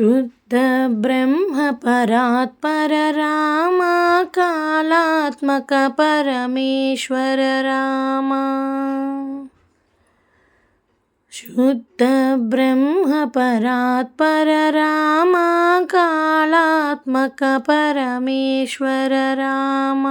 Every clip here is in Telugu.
శుద్ధ బ్రహ్మ పరాత్పర రామ కాళాత్మక పరమేశ్వర రామ శుద్ధ బ్రహ్మ పరాత్పర రామ కాళాత్మక పరమేశ్వర రామ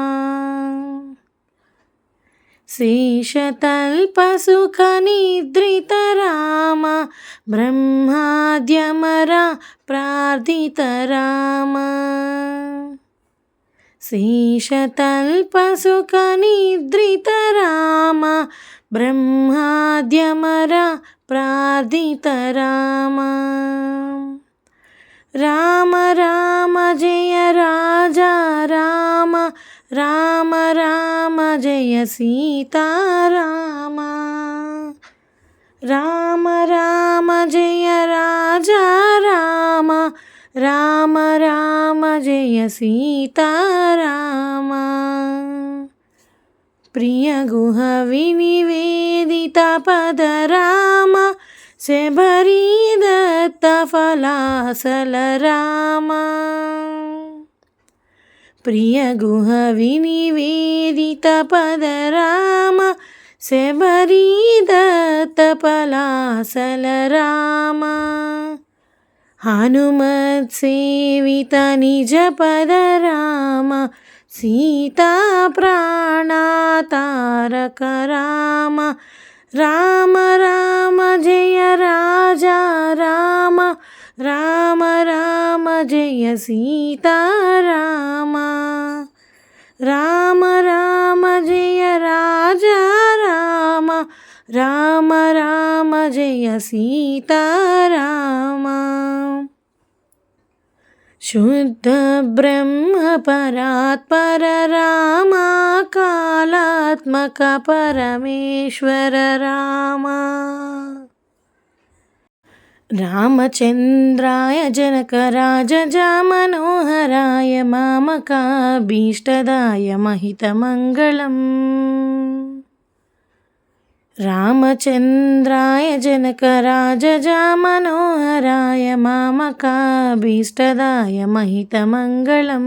శేషతల్పసుఖనిద్రితరామ బ్రహ్మాద్యమరా ప్రార్థితరామ. శేషతల్పసుఖనిద్రితరామ బ్రహ్మాద్యమరా ప్రార్థితరామ. రామ రామ జయ రాజా రామ రామ రామ జయ సీతారామ. రామ రామ జయ రాజా రామ. రామ రామ జయ సీతారామ. ప్రియ గుహ వినివేదిత పద రామ. శబరీ దత్త ఫలాసల రామ. ప్రియ గుహ వినివేదిత పద రామ శబరీ దత్త పలాసల రామ. హనుమత్ సేవిత నిజ పద రామ సీతా ప్రాణాతారక రామ. రామ రామ జయ రాజా రామ. రామ రామ జయ సీతారామ రామ. రామ జయ రాజా రామ. రామ రామ జయ సీతారామ శుద్ధ బ్రహ్మ పరాత్పర రామ కాళాత్మక పరమేశ్వర రామ. రామచంద్రాయ జనకరాజజామనోహరాయ మామకాభీష్టదాయ మహితమంగళం. రామచంద్రాయ జనకరాజజామనోహరాయ మామకాభీష్టదాయ మహితమంగళం.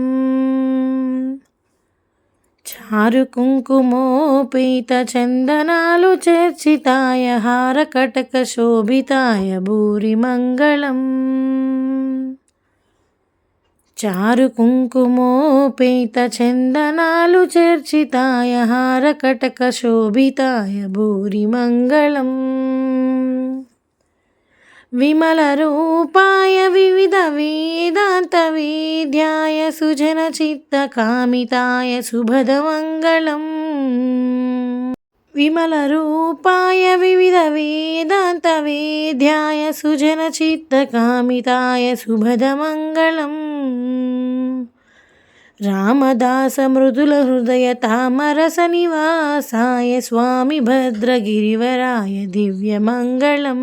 చారు కుంకుమోపీత చందనాలు చేర్చితాయ హార కటక శోభితాయ భూరి మంగళం. చారు కుంకుమోపేత చందనాలు చేర్చితాయ హార కటక శోభితాయ భూరి మంగళం. విమల రూపాయ వివిధ వేదాంత వేద్యాయ సుజన చిత్త కామితాయ శుభదమంగళం విమల రూపాయ వివిధ వేదాంత వేద్యాయ సుజన చిత్త కామితాయ శుభదమంగళం రామదాస మృదుల హృదయ తామరస నివాసాయ స్వామి భద్రగిరివరాయ దివ్యమంగళం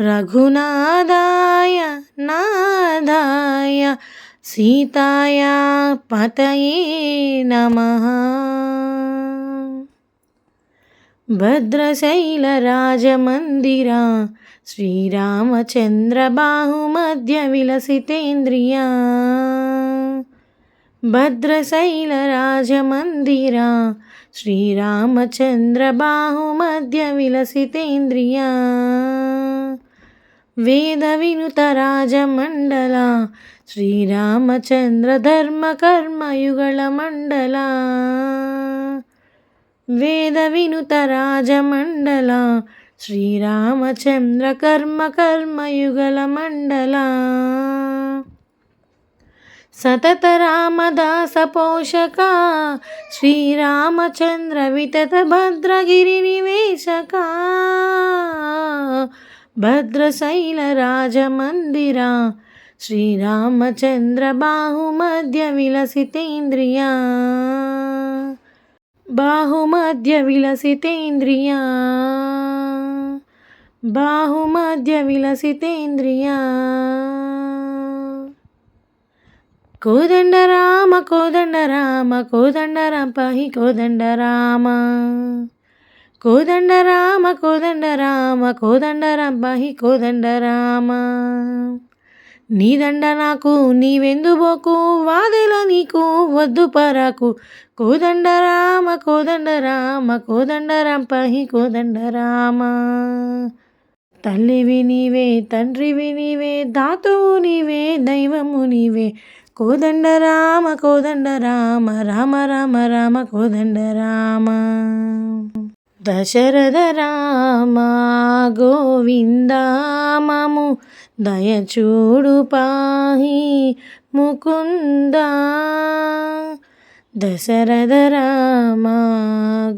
రఘునాదాయ నాదాయ సీతాయ పతయే నమ భద్రశైలరాజమందిరా శ్రీరామచంద్రబాహుమధ్య విలసితేంద్రియా భద్రశైలరాజమందిరా శ్రీరామచంద్రబాహుమధ్య విలసితేంద్రియా వేద వినుత రాజమండల శ్రీరామచంద్ర ధర్మ కర్మయుగళ మండల వేద వినుత రాజమండల శ్రీరామచంద్ర కర్మ కర్మయుగల మండల సతత రామదాస పోషక శ్రీరామచంద్ర వితత భద్రగిరి నివేశక భద్రశైల రాజమందిర శ్రీరామచంద్ర బాహుమధ్య విలసితేంద్రియా. బాహుమధ్య విలసితేంద్రియా. బాహుమధ్య విలసితేంద్రియా. కోదండ రామ కోదండ రామ కోదండ రంపహి కోదండ రామ కోదండ రామ కోదండ రామ కోదండ రాంపహి కోదండ రామ నీదండ నాకు నీవెందుబోకు వాదెల నీకు వద్దు పరాకు. కోదండ రామ కోదండ రామ కోదండ రాంపహి కోదండ రామ తల్లివి నీవే తండ్రివి నీవే దాతువు నీవే దైవము నీవే. కోదండ రామ కోదండ రామ రామ రామ రామ కోదండ రామ దశరథ రామ గోవిందామము దయచూడు పాహి ముకుంద. దశరథ రామ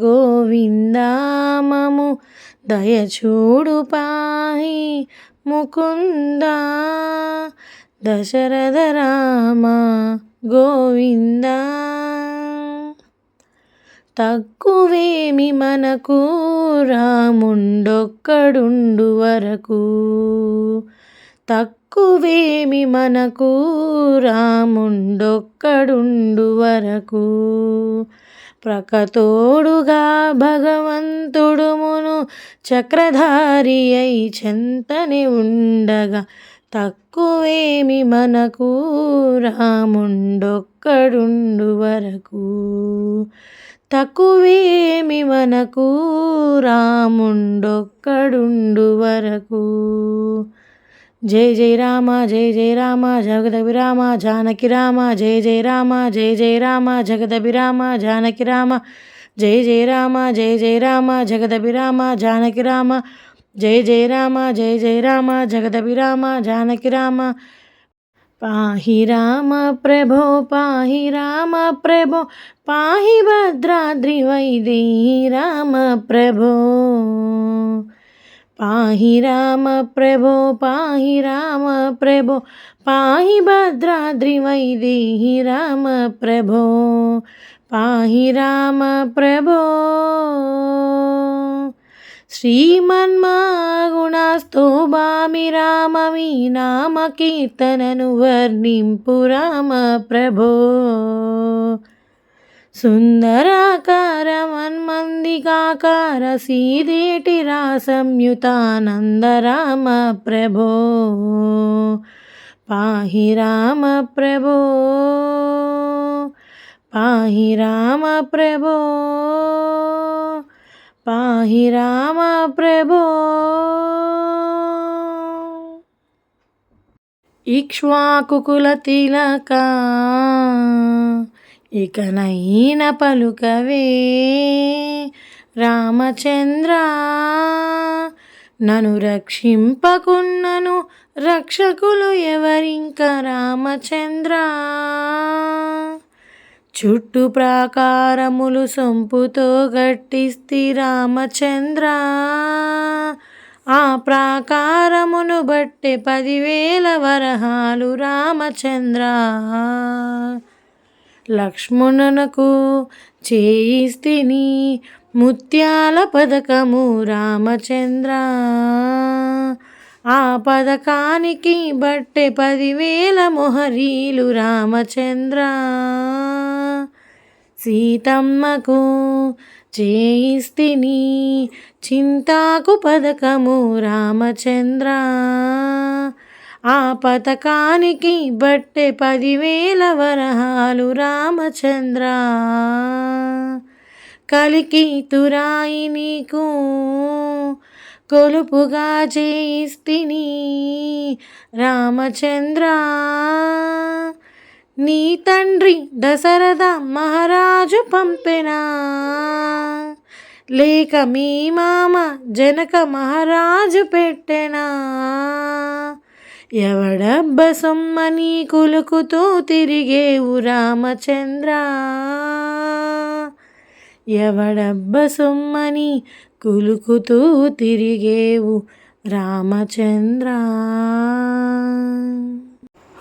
గోవిందామము దయచూడు పాహి ముకుంద. దశరథ రామ గోవిందా. తక్కువేమి మనకు రాముండొక్కడుండు వరకు. తక్కువేమి మనకు రాముండొక్కడుండు వరకు. ప్రకతోడుగా భగవంతుడుమును చక్రధారి అయి చెంతని ఉండగా తక్కువేమి మనకు రాముండొక్కడుండు వరకు. తక్కువేమి మనకు రాముండొక్కడుండు వరకు. జై జై రామ జై జై రామ జగదభి రామ జానకి రామ జై జై రామ జై జై రామ జగదభి రామ జానకి రామ జై జై రామ జై జై రామ జగదభి రామ జానకి రామ జై జై రామ జై జై రామ జగదభి రామ జానకి రామ పాహి రామ ప్రభో పాహి రామ ప్రభో పాహి భద్రాద్రి వైదేహి రామ ప్రభో. పాహి రామ ప్రభో పాహి రామ ప్రభో పాహి భద్రాద్రి వైదేహి రామ ప్రభో. పాహి రామ ప్రభో. శ్రీమన్మాగుణాస్తోభామి రామ మీ నామ కీర్తనను వర్ణింపు రామ ప్రభో సుందరాకార మన్మందికాకార సీదేటి రాసంయుతానంద రామ ప్రభో పాహి రామ ప్రభో పాహి రామ ప్రభో పాహి రామ ప్రభో. ఇక్ష్వాకుకుల తిలక ఇకనైన పలుకవే. రామచంద్ర నను రక్షింపకున్నను రక్షకులు ఎవరింక రామచంద్ర? చుట్టు ప్రాకారములు సొంపుతో గట్టిస్తి రామచంద్ర. ఆ ప్రాకారమును బట్టి పదివేల వరహాలు రామచంద్ర. లక్ష్మణునకు చేయిస్తిని ముత్యాల పథకము రామచంద్ర. ఆ పథకానికి బట్టే పదివేల మొహరీలు రామచంద్ర. సీతమ్మకు చేయిస్తిని చింతాకు పథకము రామచంద్ర. ఆ పథకానికి బట్టె పదివేల వరహాలు రామచంద్ర. కలికి తురాయి నీకు కొలుపుగా చేయిస్తిని రామచంద్ర. నీ తండ్రి దశరథ మహారాజు పంపెనా. లేక మీ మామ జనక మహారాజు పెట్టెనా. ఎవడబ్బ సొమ్మని కులుకుతూ తిరిగేవు రామచంద్ర. ఎవడబ్బ సొమ్మని కులుకుతూ తిరిగేవు రామచంద్ర.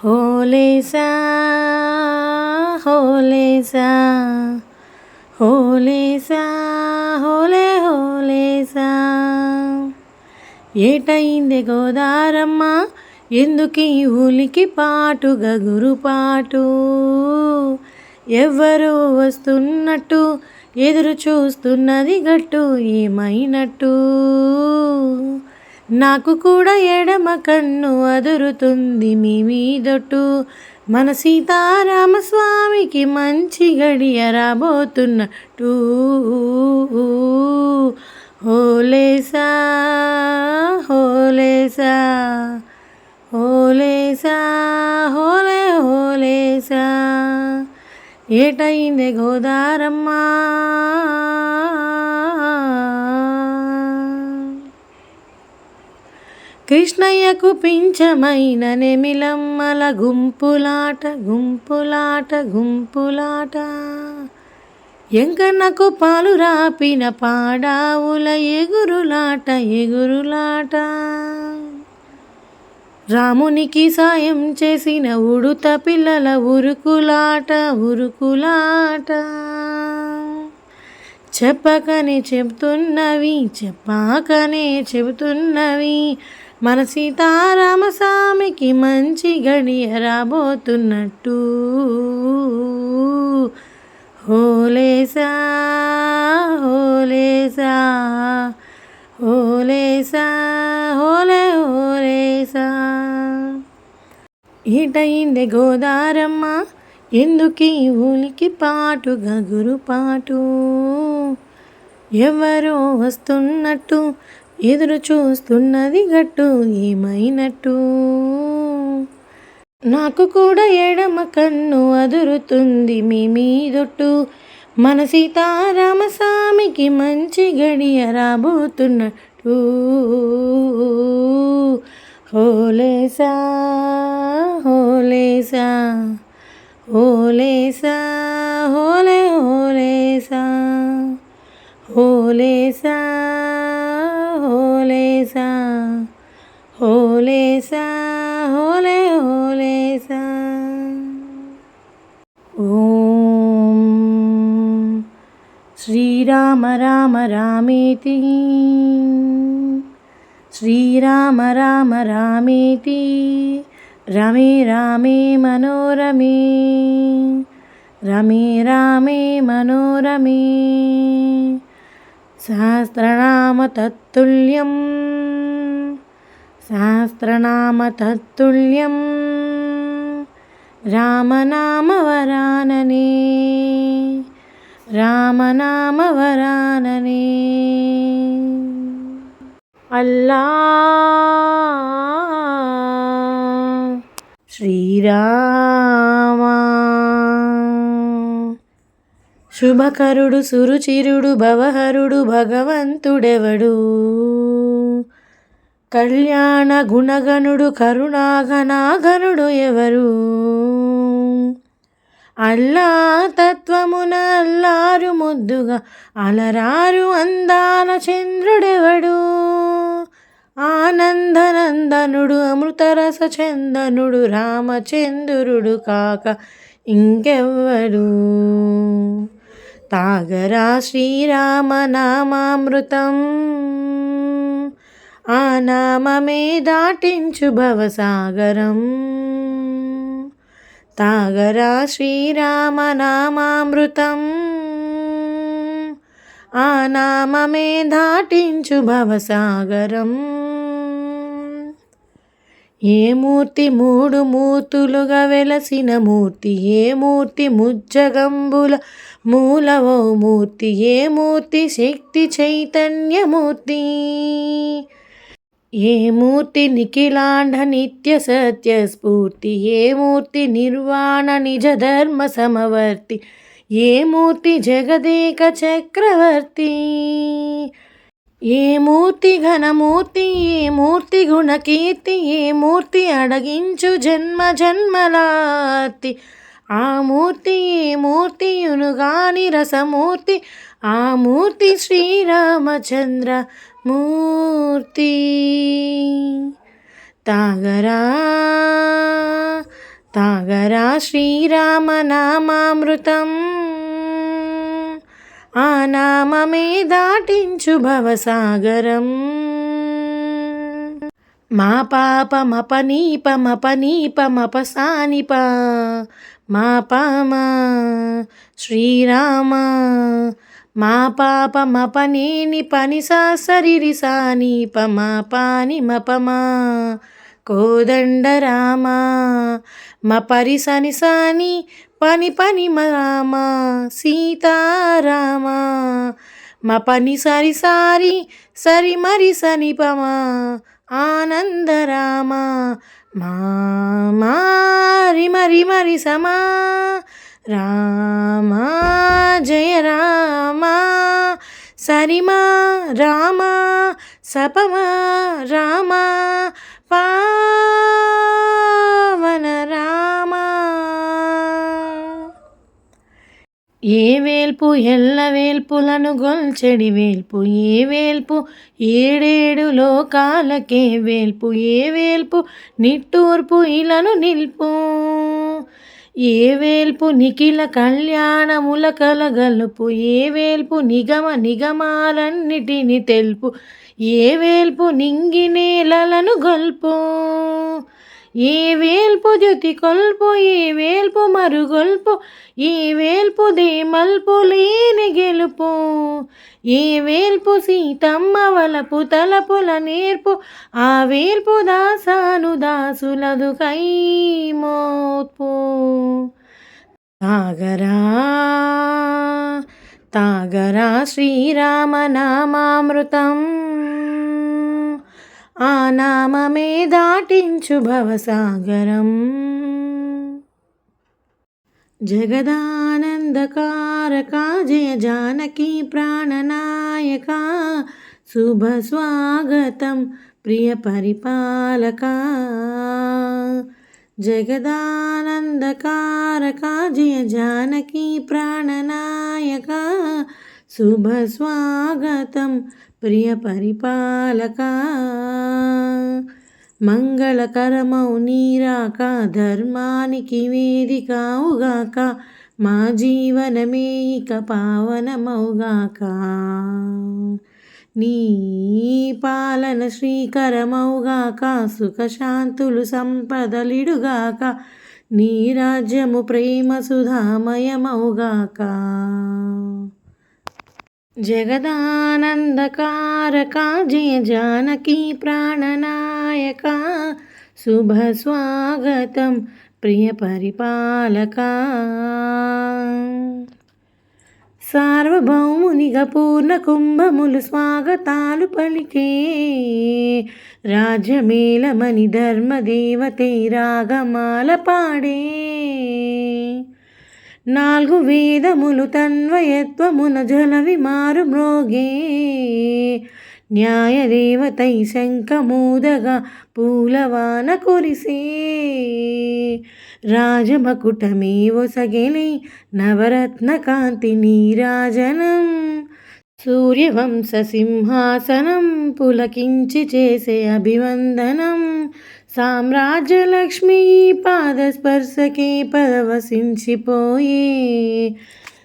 హోలేసా హోలేసా హోలేసా హోలే హోలేసా. ఏటైంది గోదారమ్మ? ఎందుకు ఈ ఉలికి పాటు గగురు పాటు వస్తున్నట్టు ఎదురు చూస్తున్నది గట్టు ఏమైనట్టు? నాకు కూడా ఎడమ కన్ను అదురుతుంది మీ మీదొట్టు. మన సీతారామస్వామికి మంచి గడియ రాబోతున్నట్టు. హోలేసా హోలేసా హోలేసా హోలే హోలేసా ఏటైంది గోదారమ్మా? కృష్ణయ్యకు పింఛమైన నెమిలమ్మల గుంపులాట గుంపులాట గుంపులాట. ఎంకన్నకు పాలు రాపిన పాడావుల ఎగురులాట ఎగురులాట. రామునికి సాయం చేసిన ఉడుత పిల్లల ఉరుకులాట ఉరుకులాట. చెప్పకనే చెబుతున్నవి చెప్పాకనే చెబుతున్నవి మన సీతారామస్వామికి మంచి గడియ రాబోతున్నట్టు హోలేసా హోలేసా హోలేసా హోలే హోలేసా. ఇటైంది గోదారమ్మ ఎందుకీ ఊలికి పాటు గగురు పాటు ఎవరో వస్తున్నట్టు ఎదురు చూస్తున్నది గట్టు ఏమైనట్టు? నాకు కూడా ఎడమ కన్ను అదురుతుంది మీ మీదొట్టు. మన సీతారామస్వామికి మంచి గడియ రాబోతున్నట్టు. హోలేసా హోలేసా హోలేసా హోలే హోలేసా హోలేసా హోలేసా హోలేసా హోలే హోలేసా. ఓం శ్రీరామ రామ రామేతి. శ్రీరామ రామ రామేతి. రమే రామే మనోరమే. రమే రామే మనోరమే. సహస్రనామతత్తుల్యం. సహస్రనామతత్తుల్యం. రామనామవరాననే. రామనామవరాననే. అల్లా. శ్రీరామ. శుభకరుడు సురుచిరుడు భవహరుడు భగవంతుడెవడు? కళ్యాణ గుణగణుడు కరుణాఘనాఘనుడు ఎవరు? అల్లా తత్వమున అల్లారు ముద్దుగా అలరారు అందాల చంద్రుడెవడు? ఆనందనందనుడు అమృతరస చందనుడు రామచంద్రుడు కాక ఇంకెవ్వడు? తాగరా శ్రీరామనామామృతం. ఆ నామమే దాటించు భవసాగరం. తాగరా శ్రీరామనామామృతం. ఆ నామమే దాటించు భవసాగరం. ఏ మూర్తి మూడు మూర్తులుగా వెలసిన మూర్తి ఏ మూర్తి ముజ్జగంబుల మూలవో మూర్తి ఏ మూర్తి శక్తి చైతన్యమూర్తి ఏ మూర్తి నిఖిలాండ నిత్య సత్య స్ఫూర్తి ఏ మూర్తి నిర్వాణ నిజ ధర్మ సమవర్తి ఏ మూర్తి జగదేక చక్రవర్తి. ఏ మూర్తి ఘనమూర్తి ఏ మూర్తి గుణకీర్తి ఏ మూర్తి అడగించు జన్మ జన్మలార్తి. ఆ మూర్తి ఏ మూర్తియునుగాని రసమూర్తి ఆ మూర్తి శ్రీరామచంద్ర మూర్తి తాగరా శ్రీరామనామామృతం. ఆ నామమే దాటించు భవసాగరం. మా పాప సానిప మా పామ శ్రీరామ మా పాప పని సా సరిరి సాని పాని మపమా కోదండ రామ మ పరి సని సాని పని పని రామ సీతారామ. మ పని సరి సారి సరి మరి సని పమ ఆనందరామ. మా మారి మరి మరి సమా రామా జయ రామా. సరిమా రామా సపమా రామా. పావన రామా. ఏ వేల్పు ఎల్ల వేల్పులను గొల్చెడి వేల్పు ఏ వేల్పు ఏడేడు లోకాలకే వేల్పు ఏ వేల్పు నిట్టూర్పు ఇలను నిల్పు. ఏ వేల్పు నిఖిల కళ్యాణముల కలగలుపు ఏ వేల్పు నిగమ నిగమాలన్నిటిని తెలుపు. ఏ వేల్పు నింగి నేలలను గొల్పు? ఏ వేల్పు జ్యుతి కొల్పు? ఏ వేల్పు మరుగొల్పు? ఏ వేల్పు దేమల్పు లేని గెలుపు? ఏ వేల్పు సీతమ్మ వలపు తలపుల నేర్పు? ఆ వేల్పు దాసాను దాసులదు కై మోత్పు. సాగరా తాగరా శ్రీరామనామామృతం. ఆ నామమే దాటించు భవసాగరం. జగదానందకారక జయ జానకి ప్రాణనాయక శుభ స్వాగతం ప్రియ పరిపాలక. జగదానందకారక జయ జానకి ప్రాణనాయక. శుభ స్వాగతం ప్రియ పరిపాలక. మంగళకరమౌ నీరాక ధర్మానికి వేదికావుగాక. మా జీవనమే ఇక పావనమౌగాక. నీ పాలన శ్రీకరమౌగాక సుఖశాంతులు సంపదలిడుగాక నీ రాజ్యము ప్రేమ సుధామయమౌగాక జగదానందకారక జయ జానకి ప్రాణనాయక శుభ స్వాగతం ప్రియ పరిపాలక. సార్వభౌమునిగా పూర్ణ కుంభములు స్వాగతాలు పలికే రాజ్యమేలమని ధర్మదేవతే రాగమాల పాడే. నాలుగు వేదములు తన్వయత్వమున జల విమారు మ్రోగే. న్యాయదేవతై శంఖమూదగా పూలవాన కురిసే. రాజమకుటమే ఒసగెలి నవరత్న కాంతి నీరాజనం. సూర్యవంశ సింహాసనం పులకించి చేసే అభివందనం. సామ్రాజ్యలక్ష్మి పాదస్పర్శకే పరవశించిపోయే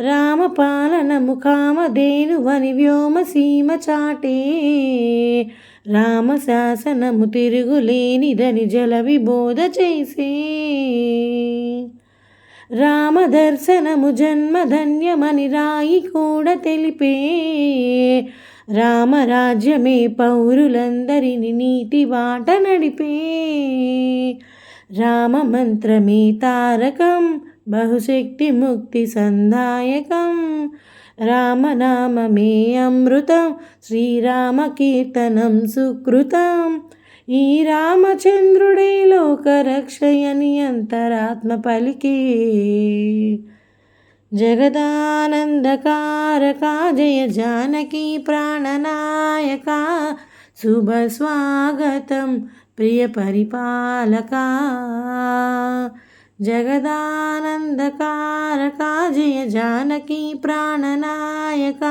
రామపాలనము కామధేనువని వ్యోమసీమ చాటే. రామశాసనము తిరుగులేనిదని జల విబోధ చేసే. రామదర్శనము జన్మధన్యమని రాయి కూడా తెలిపే. రామరాజ్యమే పౌరులందరిని నీతి బాట నడిపే. రామమంత్రమే తారకం బహుశక్తి ముక్తి సందాయకం. రామనామమే అమృతం శ్రీరామకీర్తనం సుకృతం. ఈ రామచంద్రుడే లోకరక్షయని అంతరాత్మ పలికే. జగదానందకారకా జయ జానకి ప్రాణనాయక శుభ స్వాగతం ప్రియ పరిపాలకా. జగదానందకారకా జయ జానకి ప్రాణనాయక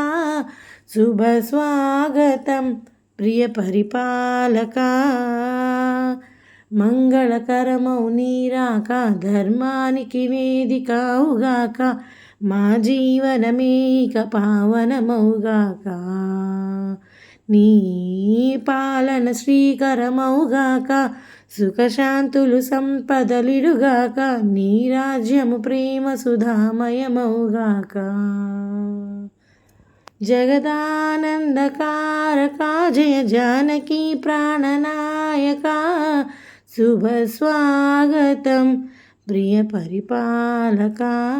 శుభ స్వాగతం ప్రియ పరిపాలక మంగళకరమౌ నీరాక ధర్మానికి వేదికావుగాక మా జీవనమేక పావనమౌగాక నీ పాలన శ్రీకరమౌగాక సుఖశాంతులు సంపదలిడుగాక నీ రాజ్యము ప్రేమ సుధామయమౌగాక జగదానందకారక జయ జానకీ ప్రాణనాయక శుభ స్వాగతం ప్రియ పరిపాలకా.